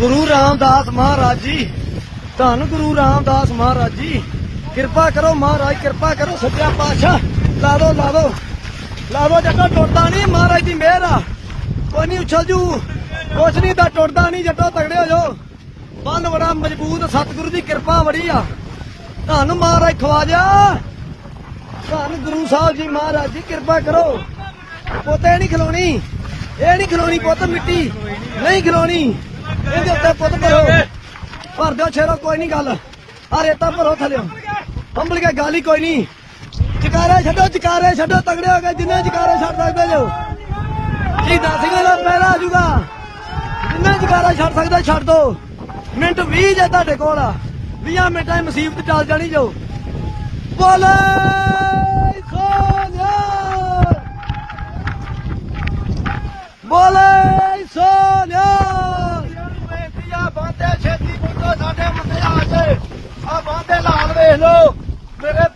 ਗੁਰੂ ਰਾਮਦਾਸ ਮਹਾਰਾਜ ਜੀ, ਧੰਨ ਗੁਰੂ ਰਾਮਦਾਸ ਮਹਾਰਾਜ ਜੀ। ਕਿਰਪਾ ਕਰੋ ਮਹਾਰਾਜ, ਕਿਰਪਾ ਕਰੋ ਸੱਚਾ ਪਾਤਸ਼ਾਹ। ਲਾ ਦੋ ਲਾ ਦੋ। ਲਾ ਦੋ, ਜੱਟਾ, ਟੁੱਟਦਾ ਨਹੀਂ ਮਹਾਰਾਜ ਦੀ ਮਿਹਰ ਆ। ਕੋਈ ਨਹੀਂ ਉਛਲ ਜੂ। ਕੁਛ ਨਹੀਂ ਤਾਂ ਟੁੱਟਦਾ ਨਹੀਂ, ਜੱਟੋ, ਤਗੜੇ ਹੋ ਜਾਓ। ਬੰਦ ਬੜਾ ਮਜ਼ਬੂਤ, ਸਤਿਗੁਰੂ ਦੀ ਕਿਰਪਾ ਬੜੀ ਆ। ਧੰਨ ਮਹਾਰਾਜ, ਖਵਾਜਾ। ਧੰਨ ਗੁਰੂ ਸਾਹਿਬ ਜੀ ਮਹਾਰਾਜ ਜੀ, ਕਿਰਪਾ ਕਰੋ। ਪੁੱਤ ਇਹ ਨਹੀਂ ਖਲੋਣੀ। ਇਹ ਨਹੀਂ ਖਲੋਣੀ ਪੁੱਤ ਮਿੱਟੀ। ਨਹੀਂ ਖਲੋਣੀ। ਇਹਦੇ ਉੱਤੇ ਪੁੱਤ ਭਰੋ ਭਰ ਦਿਓ ਛੇਰੋ ਕੋਈ ਨਹੀਂ ਗੱਲ। ਆ ਰੇਤਾ ਭਰੋ ਥੱਲਿਓ ਹੰਬਲ ਕੇ ਗੱਲ ਹੀ ਕੋਈ ਨਹੀਂ। ਜਕਾਰੇ ਛੱਡੋ ਜਕਾਰੇ ਛੱਡੋ, ਤਗੜੇ ਹੋ ਗਏ। ਜਿੰਨੇ ਜਕਾਰੇ ਛੱਡ ਸਕਦੇ ਜੋ ਜੀ ਦਸਿੰਗੇ ਦਾ ਪਹਿਲਾ ਆ ਜਾਊਗਾ। ਜਿੰਨੇ ਜਕਾਰਾ ਛੱਡ ਸਕਦਾ, ਛੱਡ ਦੋ। ਮਿੰਟ 20 ਜੇ ਤੁਹਾਡੇ ਕੋਲ ਆ। 20 ਮਿੰਟਾਂ 'ਚ ਮੁਸੀਬਤ ਚੱਲ ਜਾਣੀ ਜੋ ਬੋਲੇ ਸੋਨਿਆ ਬੋਲੇ ਸੋਨਿਆ ਬੇਨਤੀ ਆ ਬਾਂਦੇ ਛੇਤੀ ਪੁੱਤੋ ਸਾਡੇ ਮੁੰਡੇ ਆ ਕੇ